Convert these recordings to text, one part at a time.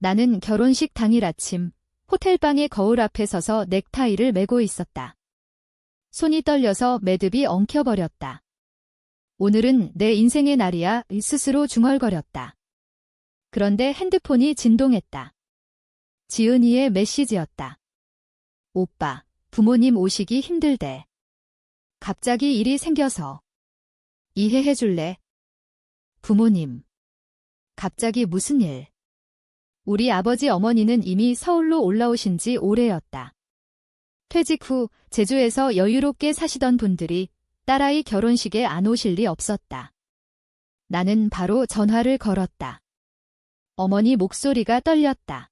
나는 결혼식 당일 아침 호텔방의 거울 앞에 서서 넥타이를 매고 있었다. 손이 떨려서 매듭이 엉켜버렸다. 오늘은 내 인생의 날이야 스스로 중얼거렸다. 그런데 핸드폰이 진동했다. 지은이의 메시지였다. 오빠, 부모님 오시기 힘들대. 갑자기 일이 생겨서. 이해해 줄래? 부모님. 갑자기 무슨 일? 우리 아버지 어머니는 이미 서울로 올라오신 지 오래였다. 퇴직 후 제주에서 여유롭게 사시던 분들이 딸아이 결혼식에 안 오실 리 없었다. 나는 바로 전화를 걸었다. 어머니 목소리가 떨렸다.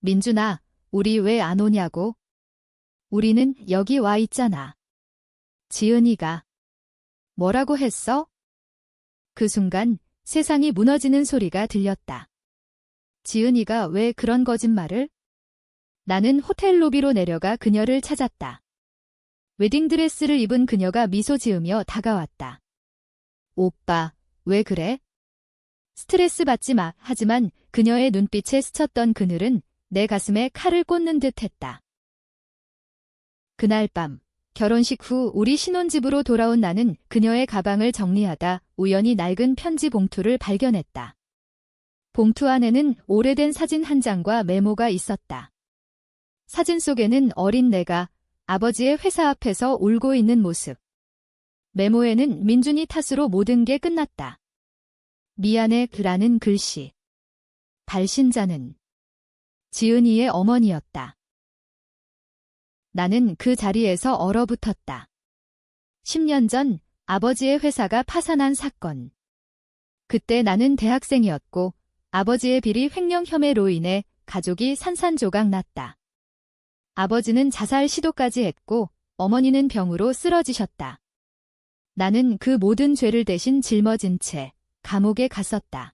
민준아, 우리 왜 안 오냐고? 우리는 여기 와 있잖아. 지은이가 뭐라고 했어? 그 순간 세상이 무너지는 소리가 들렸다. 지은이가 왜 그런 거짓말을? 나는 호텔 로비로 내려가 그녀를 찾았다. 웨딩드레스를 입은 그녀가 미소 지으며 다가왔다. 오빠, 왜 그래? 스트레스 받지 마. 하지만 그녀의 눈빛에 스쳤던 그늘은 내 가슴에 칼을 꽂는 듯 했다. 그날 밤, 결혼식 후 우리 신혼집으로 돌아온 나는 그녀의 가방을 정리하다 우연히 낡은 편지 봉투를 발견했다. 봉투 안에는 오래된 사진 한 장과 메모가 있었다. 사진 속에는 어린 내가 아버지의 회사 앞에서 울고 있는 모습. 메모에는 민준이 탓으로 모든 게 끝났다. 미안해 그라는 글씨. 발신자는 지은이의 어머니였다. 나는 그 자리에서 얼어붙었다. 10년 전 아버지의 회사가 파산한 사건. 그때 나는 대학생이었고 아버지의 비리 횡령 혐의로 인해 가족이 산산조각 났다. 아버지는 자살 시도까지 했고 어머니는 병으로 쓰러지셨다. 나는 그 모든 죄를 대신 짊어진 채 감옥에 갔었다.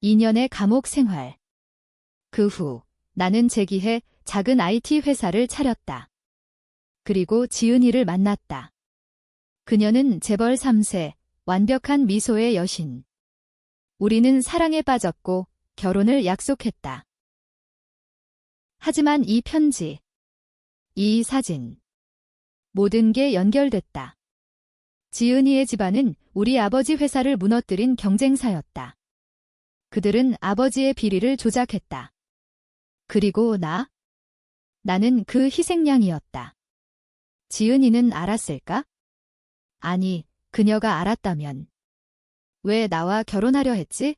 2년의 감옥 생활. 그 후 나는 재기해 작은 IT 회사를 차렸다. 그리고 지은이를 만났다. 그녀는 재벌 3세, 완벽한 미소의 여신. 우리는 사랑에 빠졌고 결혼을 약속했다. 하지만 이 편지, 이 사진, 모든 게 연결됐다. 지은이의 집안은 우리 아버지 회사를 무너뜨린 경쟁사였다. 그들은 아버지의 비리를 조작했다. 그리고 나? 나는 그 희생양이었다. 지은이는 알았을까? 아니, 그녀가 알았다면. 왜 나와 결혼하려 했지?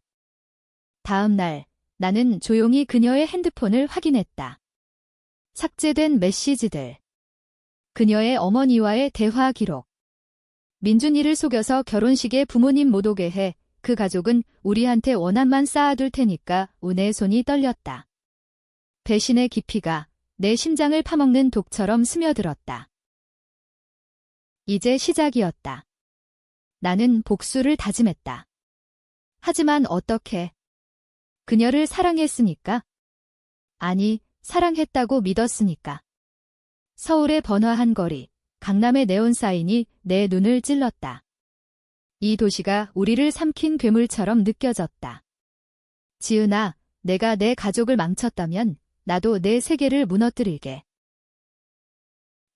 다음 날, 나는 조용히 그녀의 핸드폰을 확인했다. 삭제된 메시지들. 그녀의 어머니와의 대화 기록. 민준이를 속여서 결혼식에 부모님 못 오게 해 그 가족은 우리한테 원한만 쌓아둘 테니까 운의 손이 떨렸다. 배신의 깊이가 내 심장을 파먹는 독처럼 스며들었다. 이제 시작이었다. 나는 복수를 다짐했다. 하지만 어떻게? 그녀를 사랑했으니까? 아니, 사랑했다고 믿었으니까. 서울의 번화한 거리, 강남의 네온사인이 내 눈을 찔렀다. 이 도시가 우리를 삼킨 괴물처럼 느껴졌다. 지은아, 내가 내 가족을 망쳤다면 나도 내 세계를 무너뜨릴게.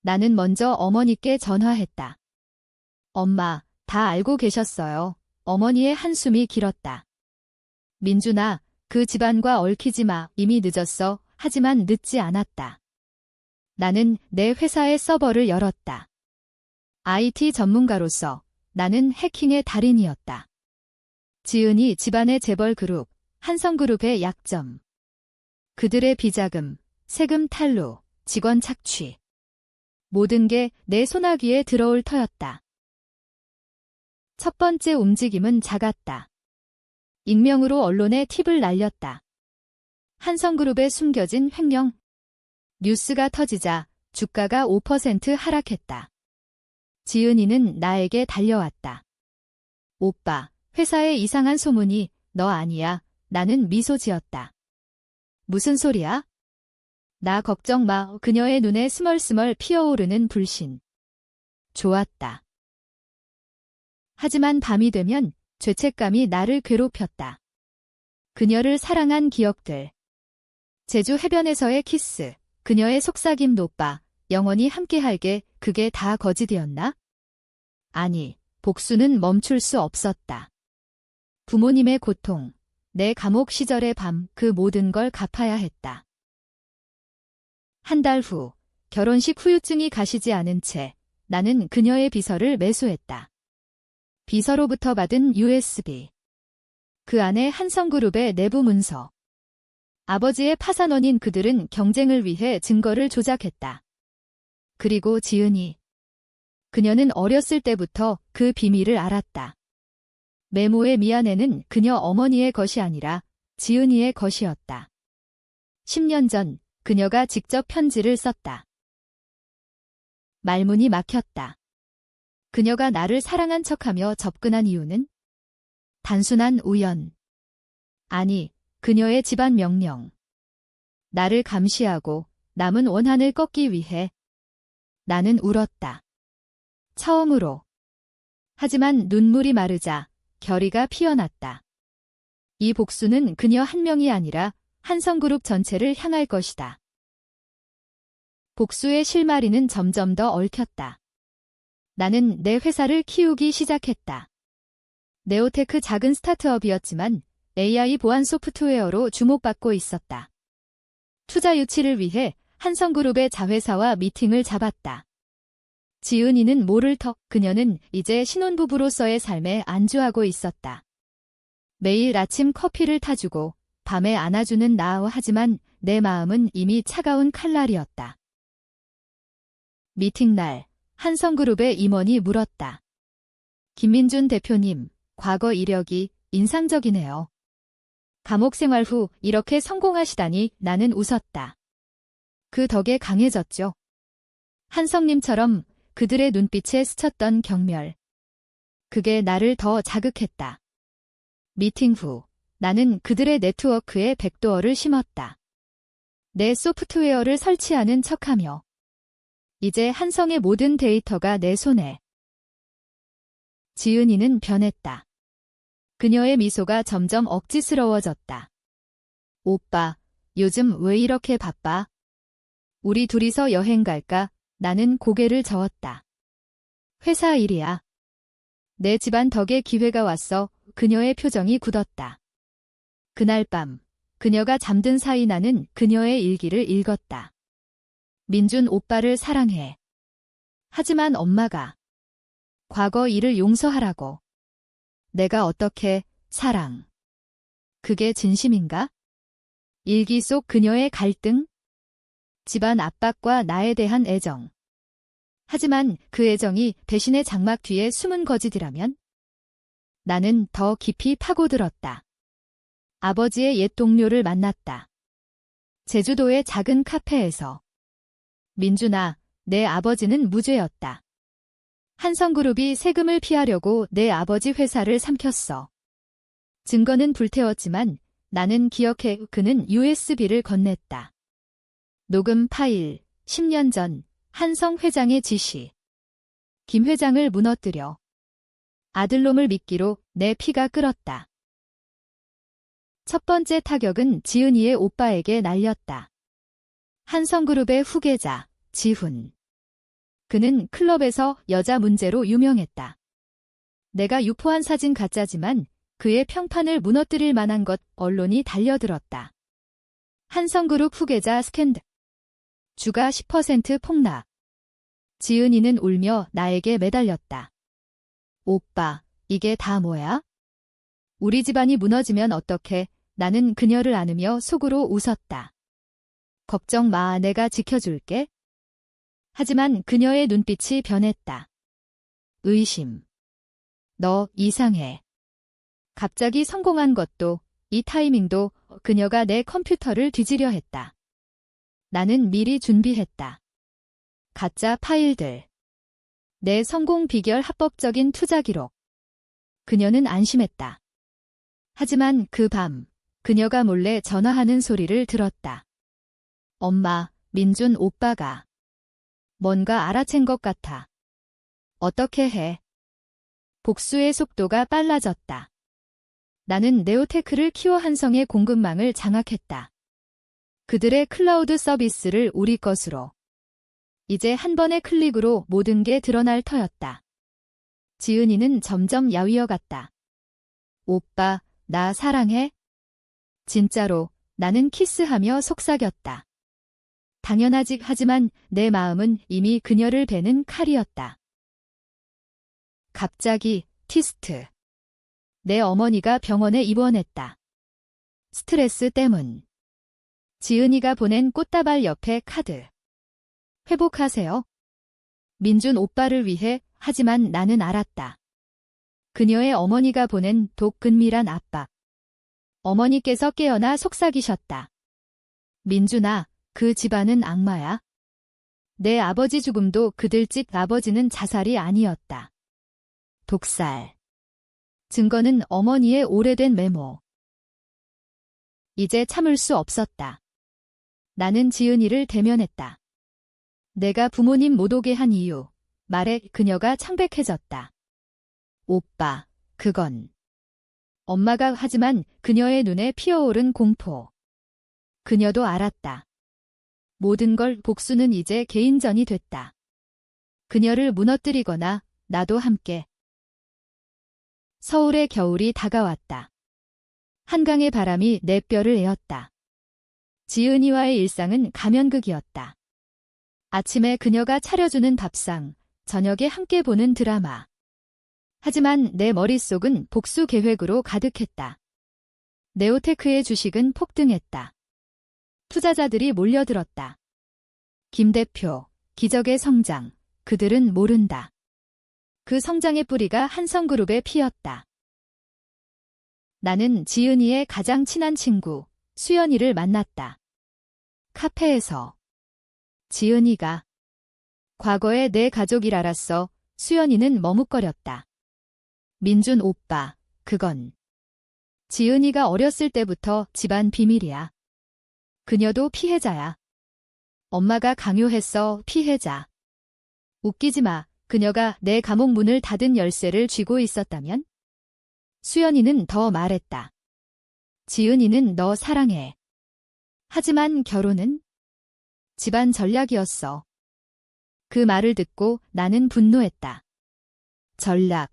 나는 먼저 어머니께 전화했다. 엄마, 다 알고 계셨어요. 어머니의 한숨이 길었다. 민준아, 그 집안과 얽히지 마. 이미 늦었어. 하지만 늦지 않았다. 나는 내 회사의 서버를 열었다. IT 전문가로서 나는 해킹의 달인이었다. 지은이 집안의 재벌 그룹, 한성그룹의 약점. 그들의 비자금, 세금 탈루, 직원 착취. 모든 게내 소나기에 들어올 터였다. 첫 번째 움직임은 작았다. 익명으로 언론에 팁을 날렸다. 한성그룹에 숨겨진 횡령. 뉴스가 터지자 주가가 5% 하락했다. 지은이는 나에게 달려왔다. 오빠, 회사에 이상한 소문이 너 아니야. 나는 미소 지었다. 무슨 소리야? 나 걱정 마. 그녀의 눈에 스멀스멀 피어오르는 불신. 좋았다. 하지만 밤이 되면 죄책감이 나를 괴롭혔다. 그녀를 사랑한 기억들. 제주 해변에서의 키스, 그녀의 속삭임 노빠, 영원히 함께할게 그게 다 거짓이었나? 아니, 복수는 멈출 수 없었다. 부모님의 고통, 내 감옥 시절의 밤 그 모든 걸 갚아야 했다. 한 달 후, 결혼식 후유증이 가시지 않은 채 나는 그녀의 비서를 매수했다. 비서로부터 받은 USB. 그 안에 한성그룹의 내부 문서. 아버지의 파산원인 그들은 경쟁을 위해 증거를 조작했다. 그리고 지은이. 그녀는 어렸을 때부터 그 비밀을 알았다. 메모의 미안해는 그녀 어머니의 것이 아니라 지은이의 것이었다. 10년 전 그녀가 직접 편지를 썼다. 말문이 막혔다. 그녀가 나를 사랑한 척하며 접근한 이유는 단순한 우연. 아니, 그녀의 집안 명령. 나를 감시하고 남은 원한을 꺾기 위해 나는 울었다. 처음으로. 하지만 눈물이 마르자 결의가 피어났다. 이 복수는 그녀 한 명이 아니라 한성그룹 전체를 향할 것이다. 복수의 실마리는 점점 더 얽혔다. 나는 내 회사를 키우기 시작했다. 네오테크 작은 스타트업이었지만 AI 보안 소프트웨어로 주목받고 있었다. 투자 유치를 위해 한성그룹의 자회사와 미팅을 잡았다. 지은이는 모를 터 그녀는 이제 신혼부부로서의 삶에 안주하고 있었다. 매일 아침 커피를 타주고 밤에 안아주는 나 하지만 내 마음은 이미 차가운 칼날이었다. 미팅 날 한성그룹의 임원이 물었다. 김민준 대표님, 과거 이력이 인상적이네요. 감옥 생활 후 이렇게 성공하시다니 나는 웃었다. 그 덕에 강해졌죠. 한성님처럼 그들의 눈빛에 스쳤던 경멸. 그게 나를 더 자극했다. 미팅 후 나는 그들의 네트워크에 백도어를 심었다. 내 소프트웨어를 설치하는 척하며 이제 한성의 모든 데이터가 내 손에. 지은이는 변했다. 그녀의 미소가 점점 억지스러워졌다. 오빠, 요즘 왜 이렇게 바빠? 우리 둘이서 여행 갈까? 나는 고개를 저었다. 회사 일이야. 내 집안 덕에 기회가 왔어. 그녀의 표정이 굳었다. 그날 밤, 그녀가 잠든 사이 나는 그녀의 일기를 읽었다. 민준 오빠를 사랑해. 하지만 엄마가 과거 일을 용서하라고. 내가 어떻게 사랑. 그게 진심인가? 일기 속 그녀의 갈등? 집안 압박과 나에 대한 애정. 하지만 그 애정이 배신의 장막 뒤에 숨은 거짓이라면? 나는 더 깊이 파고들었다. 아버지의 옛 동료를 만났다. 제주도의 작은 카페에서. 민준아, 내 아버지는 무죄였다. 한성그룹이 세금을 피하려고 내 아버지 회사를 삼켰어. 증거는 불태웠지만 나는 기억해 그는 USB를 건넸다. 녹음 파일 10년 전 한성 회장의 지시. 김 회장을 무너뜨려. 아들놈을 믿기로 내 피가 끓었다. 첫 번째 타격은 지은이의 오빠에게 날렸다. 한성그룹의 후계자, 지훈. 그는 클럽에서 여자 문제로 유명했다. 내가 유포한 사진 가짜지만 그의 평판을 무너뜨릴 만한 것 언론이 달려들었다. 한성그룹 후계자 스캔들. 주가 10% 폭락. 지은이는 울며 나에게 매달렸다. 오빠, 이게 다 뭐야? 우리 집안이 무너지면 어떡해? 나는 그녀를 안으며 속으로 웃었다. 걱정 마, 내가 지켜줄게. 하지만 그녀의 눈빛이 변했다. 의심. 너 이상해. 갑자기 성공한 것도 이 타이밍도 그녀가 내 컴퓨터를 뒤지려 했다. 나는 미리 준비했다. 가짜 파일들. 내 성공 비결 합법적인 투자 기록. 그녀는 안심했다. 하지만 그 밤, 그녀가 몰래 전화하는 소리를 들었다. 엄마, 민준 오빠가. 뭔가 알아챈 것 같아. 어떻게 해? 복수의 속도가 빨라졌다. 나는 네오테크를 키워 한성의 공급망을 장악했다. 그들의 클라우드 서비스를 우리 것으로. 이제 한 번의 클릭으로 모든 게 드러날 터였다. 지은이는 점점 야위어 갔다. 오빠, 나 사랑해? 진짜로, 나는 키스하며 속삭였다. 당연하지 하지만 내 마음은 이미 그녀를 베는 칼이었다. 갑자기 티스트. 내 어머니가 병원에 입원했다. 스트레스 때문. 지은이가 보낸 꽃다발 옆에 카드. 회복하세요. 민준 오빠를 위해 하지만 나는 알았다. 그녀의 어머니가 보낸 독근밀한 압박. 어머니께서 깨어나 속삭이셨다. 민준아, 그 집안은 악마야. 내 아버지 죽음도 그들 집 아버지는 자살이 아니었다. 독살. 증거는 어머니의 오래된 메모. 이제 참을 수 없었다. 나는 지은이를 대면했다. 내가 부모님 못 오게 한 이유, 말에 그녀가 창백해졌다. 오빠, 그건. 엄마가 하지만 그녀의 눈에 피어오른 공포. 그녀도 알았다. 모든 걸 복수는 이제 개인전이 됐다. 그녀를 무너뜨리거나 나도 함께. 서울의 겨울이 다가왔다. 한강의 바람이 내 뼈를 에었다. 지은이와의 일상은 가면극이었다. 아침에 그녀가 차려주는 밥상, 저녁에 함께 보는 드라마. 하지만 내 머릿속은 복수 계획으로 가득했다. 네오테크의 주식은 폭등했다. 투자자들이 몰려들었다. 김 대표, 기적의 성장, 그들은 모른다. 그 성장의 뿌리가 한성그룹에 피었다. 나는 지은이의 가장 친한 친구, 수연이를 만났다. 카페에서. 지은이가 과거에 내 가족일 알았어. 수연이는 머뭇거렸다. 민준 오빠, 그건. 지은이가 어렸을 때부터 집안 비밀이야. 그녀도 피해자야. 엄마가 강요했어, 피해자. 웃기지 마. 그녀가 내 감옥 문을 닫은 열쇠를 쥐고 있었다면? 수연이는 더 말했다. 지은이는 너 사랑해. 하지만 결혼은? 집안 전략이었어. 그 말을 듣고 나는 분노했다. 전략.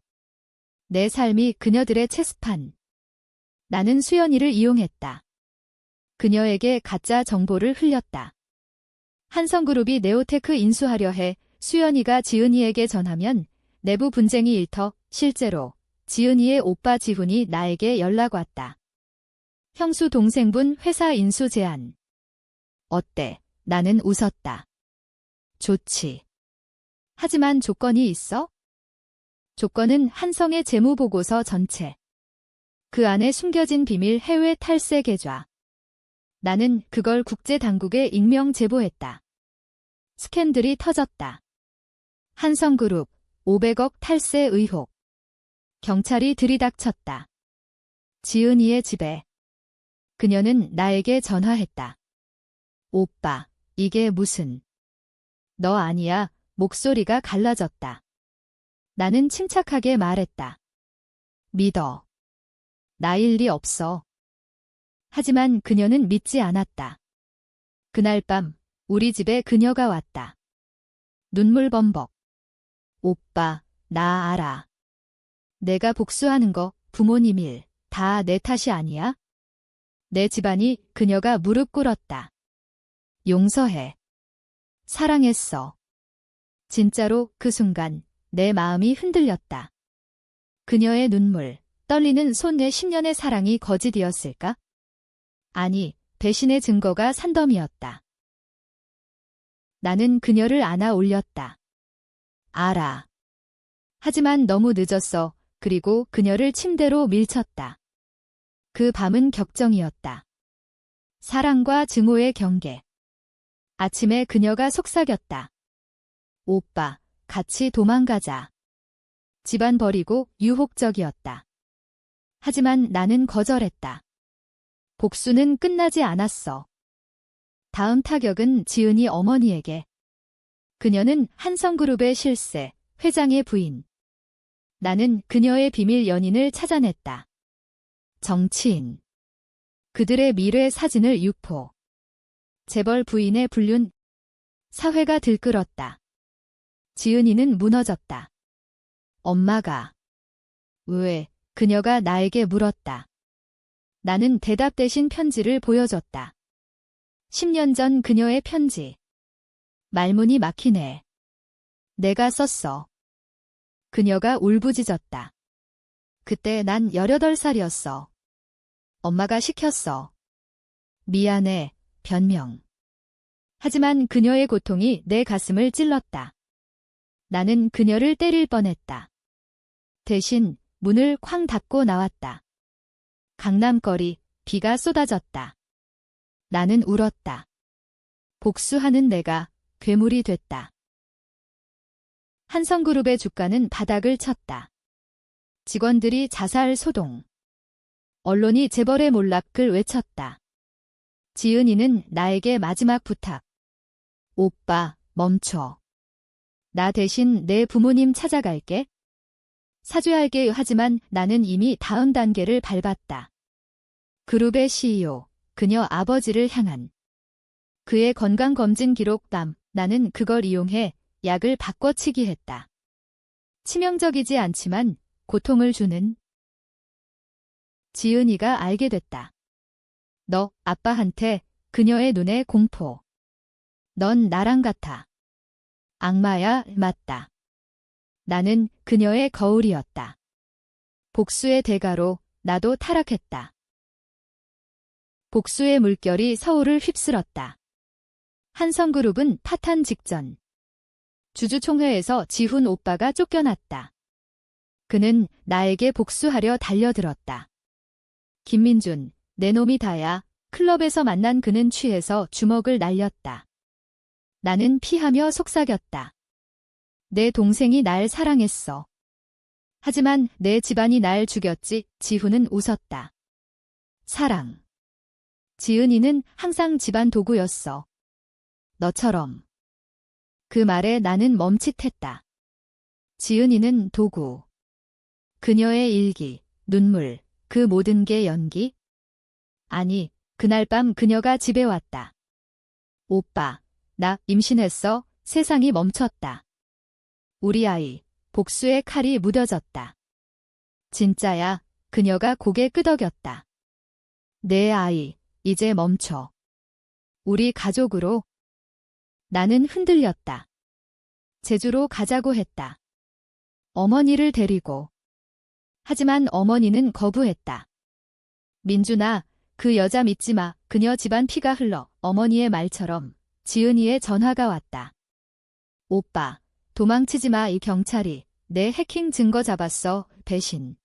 내 삶이 그녀들의 체스판. 나는 수연이를 이용했다. 그녀에게 가짜 정보를 흘렸다. 한성그룹이 네오테크 인수하려 해 수연이가 지은이에게 전하면 내부 분쟁이 일터 실제로 지은이의 오빠 지훈이 나에게 연락 왔다. 형수 동생분 회사 인수 제안. 어때? 나는 웃었다. 좋지. 하지만 조건이 있어? 조건은 한성의 재무보고서 전체. 그 안에 숨겨진 비밀 해외 탈세 계좌. 나는 그걸 국제 당국에 익명 제보했다. 스캔들이 터졌다. 한성그룹 500억 탈세 의혹. 경찰이 들이닥쳤다. 지은이의 집에. 그녀는 나에게 전화했다. 오빠, 이게 무슨. 너 아니야. 목소리가 갈라졌다. 나는 침착하게 말했다. 믿어. 나일 리 없어. 하지만 그녀는 믿지 않았다. 그날 밤 우리 집에 그녀가 왔다. 눈물 범벅. 오빠, 나 알아. 내가 복수하는 거 부모님 일, 다 내 탓이 아니야? 내 집안이 그녀가 무릎 꿇었다. 용서해. 사랑했어. 진짜로 그 순간 내 마음이 흔들렸다. 그녀의 눈물, 떨리는 손내 10년의 사랑이 거짓이었을까? 아니, 배신의 증거가 산더미였다. 나는 그녀를 안아 올렸다. 알아. 하지만 너무 늦었어. 그리고 그녀를 침대로 밀쳤다. 그 밤은 격정이었다. 사랑과 증오의 경계. 아침에 그녀가 속삭였다. 오빠, 같이 도망가자. 집안 버리고 유혹적이었다. 하지만 나는 거절했다. 복수는 끝나지 않았어. 다음 타격은 지은이 어머니에게. 그녀는 한성그룹의 실세, 회장의 부인. 나는 그녀의 비밀 연인을 찾아냈다. 정치인. 그들의 미래 사진을 유포. 재벌 부인의 불륜. 사회가 들끓었다. 지은이는 무너졌다. 엄마가. 왜, 그녀가 나에게 물었다. 나는 대답 대신 편지를 보여줬다. 10년 전 그녀의 편지. 말문이 막히네. 내가 썼어. 그녀가 울부짖었다. 그때 난 18살이었어. 엄마가 시켰어. 미안해, 변명. 하지만 그녀의 고통이 내 가슴을 찔렀다. 나는 그녀를 때릴 뻔했다. 대신 문을 쾅 닫고 나왔다. 강남거리, 비가 쏟아졌다. 나는 울었다. 복수하는 내가 괴물이 됐다. 한성그룹의 주가는 바닥을 쳤다. 직원들이 자살 소동. 언론이 재벌의 몰락을 외쳤다. 지은이는 나에게 마지막 부탁. 오빠, 멈춰. 나 대신 내 부모님 찾아갈게. 사죄할게 하지만 나는 이미 다음 단계를 밟았다. 그룹의 CEO, 그녀 아버지를 향한 그의 건강검진 기록담, 나는 그걸 이용해 약을 바꿔치기 했다. 치명적이지 않지만 고통을 주는 지은이가 알게 됐다. 너 아빠한테 그녀의 눈에 공포. 넌 나랑 같아. 악마야, 맞다. 나는 그녀의 거울이었다. 복수의 대가로 나도 타락했다. 복수의 물결이 서울을 휩쓸었다. 한성그룹은 파탄 직전. 주주총회에서 지훈 오빠가 쫓겨났다. 그는 나에게 복수하려 달려들었다. 김민준, 내 놈이 다야. 클럽에서 만난 그는 취해서 주먹을 날렸다. 나는 피하며 속삭였다. 내 동생이 날 사랑했어. 하지만 내 집안이 날 죽였지, 지훈은 웃었다. 사랑. 지은이는 항상 집안 도구였어. 너처럼. 그 말에 나는 멈칫했다. 지은이는 도구. 그녀의 일기, 눈물, 그 모든 게 연기? 아니, 그날 밤 그녀가 집에 왔다. 오빠, 나 임신했어. 세상이 멈췄다. 우리 아이, 복수의 칼이 무뎌졌다. 진짜야, 그녀가 고개 끄덕였다. 내 아이, 이제 멈춰. 우리 가족으로. 나는 흔들렸다. 제주로 가자고 했다. 어머니를 데리고. 하지만 어머니는 거부했다. 민준아, 그 여자 믿지 마. 그녀 집안 피가 흘러 어머니의 말처럼 지은이의 전화가 왔다. 오빠, 도망치지 마. 이 경찰이 내 해킹 증거 잡았어. 배신.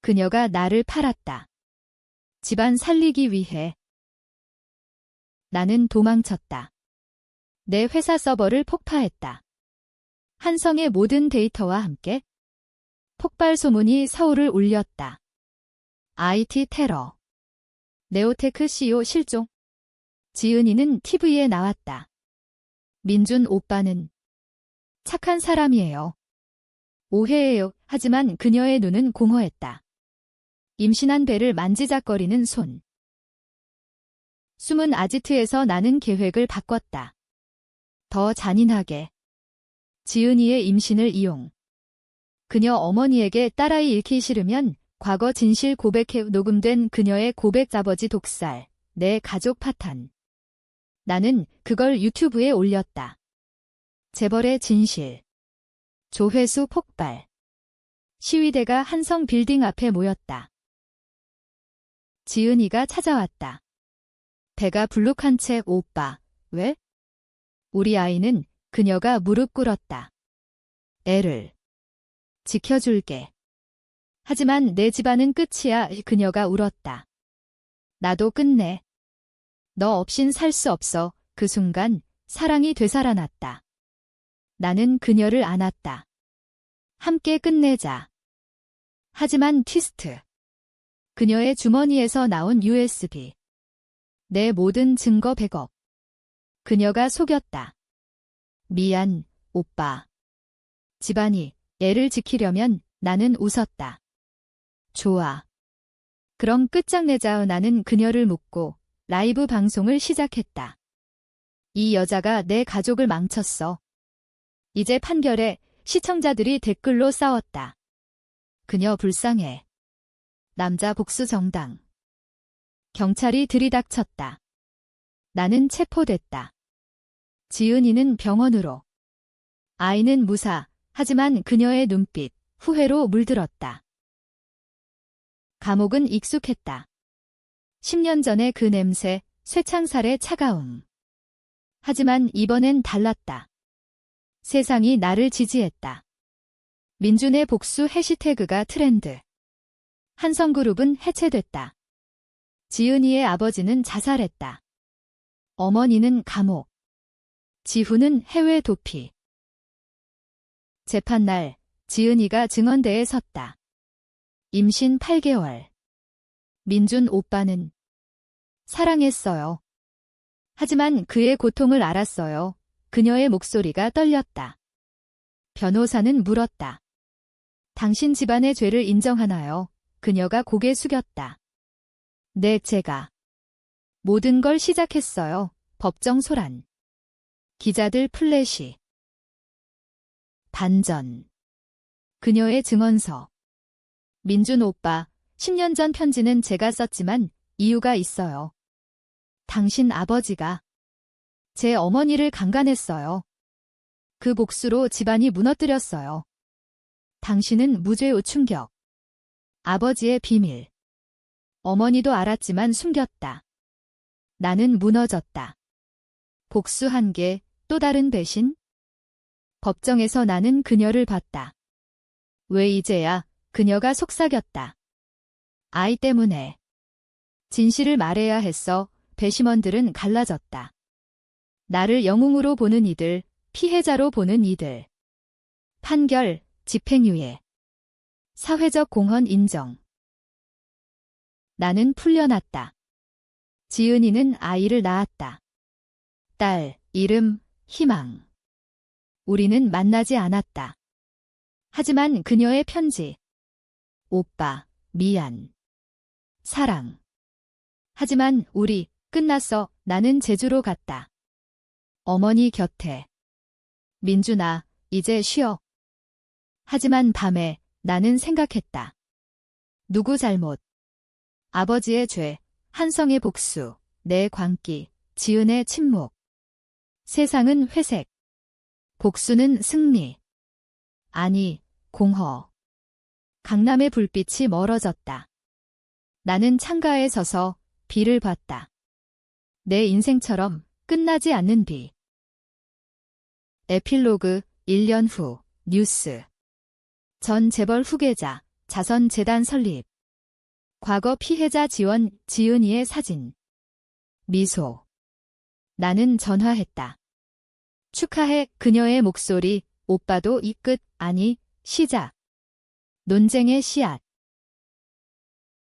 그녀가 나를 팔았다. 집안 살리기 위해. 나는 도망쳤다. 내 회사 서버를 폭파했다. 한성의 모든 데이터와 함께 폭발 소문이 서울을 울렸다. IT 테러. 네오테크 CEO 실종. 지은이는 TV에 나왔다. 민준 오빠는 착한 사람이에요. 오해해요. 하지만 그녀의 눈은 공허했다. 임신한 배를 만지작거리는 손. 숨은 아지트에서 나는 계획을 바꿨다. 더 잔인하게. 지은이의 임신을 이용. 그녀 어머니에게 딸아이 잃기 싫으면 과거 진실 고백해 녹음된 그녀의 고백 아버지 독살, 내 가족 파탄. 나는 그걸 유튜브에 올렸다. 재벌의 진실. 조회수 폭발. 시위대가 한성 빌딩 앞에 모였다. 지은이가 찾아왔다. 배가 불룩한 채 오빠, 왜? 우리 아이는 그녀가 무릎 꿇었다. 애를. 지켜줄게. 하지만 내 집안은 끝이야. 그녀가 울었다. 나도 끝내. 너 없인 살 수 없어. 그 순간 사랑이 되살아났다. 나는 그녀를 안았다. 함께 끝내자. 하지만 티스트. 그녀의 주머니에서 나온 USB. 내 모든 증거 백업. 그녀가 속였다. 미안, 오빠. 집안이 애를 지키려면 나는 웃었다. 좋아. 그럼 끝장내자 나는 그녀를 묻고 라이브 방송을 시작했다. 이 여자가 내 가족을 망쳤어. 이제 판결에 시청자들이 댓글로 싸웠다. 그녀 불쌍해. 남자 복수 정당. 경찰이 들이닥쳤다. 나는 체포됐다. 지은이는 병원으로. 아이는 무사, 하지만 그녀의 눈빛, 후회로 물들었다. 감옥은 익숙했다. 10년 전의 그 냄새, 쇠창살의 차가움. 하지만 이번엔 달랐다. 세상이 나를 지지했다. 민준의 복수 해시태그가 트렌드. 한성그룹은 해체됐다. 지은이의 아버지는 자살했다. 어머니는 감옥. 지훈은 해외 도피. 재판날, 지은이가 증언대에 섰다. 임신 8개월. 민준 오빠는 사랑했어요. 하지만 그의 고통을 알았어요. 그녀의 목소리가 떨렸다. 변호사는 물었다. 당신 집안의 죄를 인정하나요? 그녀가 고개 숙였다. 네, 제가. 모든 걸 시작했어요. 법정 소란. 기자들 플래시. 반전. 그녀의 증언서. 민준 오빠, 10년 전 편지는 제가 썼지만 이유가 있어요. 당신 아버지가 제 어머니를 강간했어요. 그 복수로 집안이 무너뜨렸어요. 당신은 무죄의 충격. 아버지의 비밀. 어머니도 알았지만 숨겼다. 나는 무너졌다. 복수한 게 또 다른 배신? 법정에서 나는 그녀를 봤다. 왜 이제야 그녀가 속삭였다. 아이 때문에. 진실을 말해야 했어. 배심원들은 갈라졌다. 나를 영웅으로 보는 이들, 피해자로 보는 이들. 판결, 집행유예. 사회적 공헌 인정. 나는 풀려났다. 지은이는 아이를 낳았다. 딸, 이름, 희망. 우리는 만나지 않았다. 하지만 그녀의 편지. 오빠, 미안. 사랑. 하지만 우리 끝났어. 나는 제주로 갔다. 어머니 곁에. 민준아, 이제 쉬어. 하지만 밤에 나는 생각했다. 누구 잘못? 아버지의 죄, 한성의 복수, 내 광기, 지은의 침묵. 세상은 회색. 복수는 승리. 아니, 공허. 강남의 불빛이 멀어졌다. 나는 창가에 서서 비를 봤다. 내 인생처럼 끝나지 않는 비. 에필로그 1년 후 뉴스. 전 재벌 후계자 자선재단 설립. 과거 피해자 지원 지은이의 사진. 미소. 나는 전화했다. 축하해 그녀의 목소리 오빠도 이 끝 아니 시작. 논쟁의 씨앗.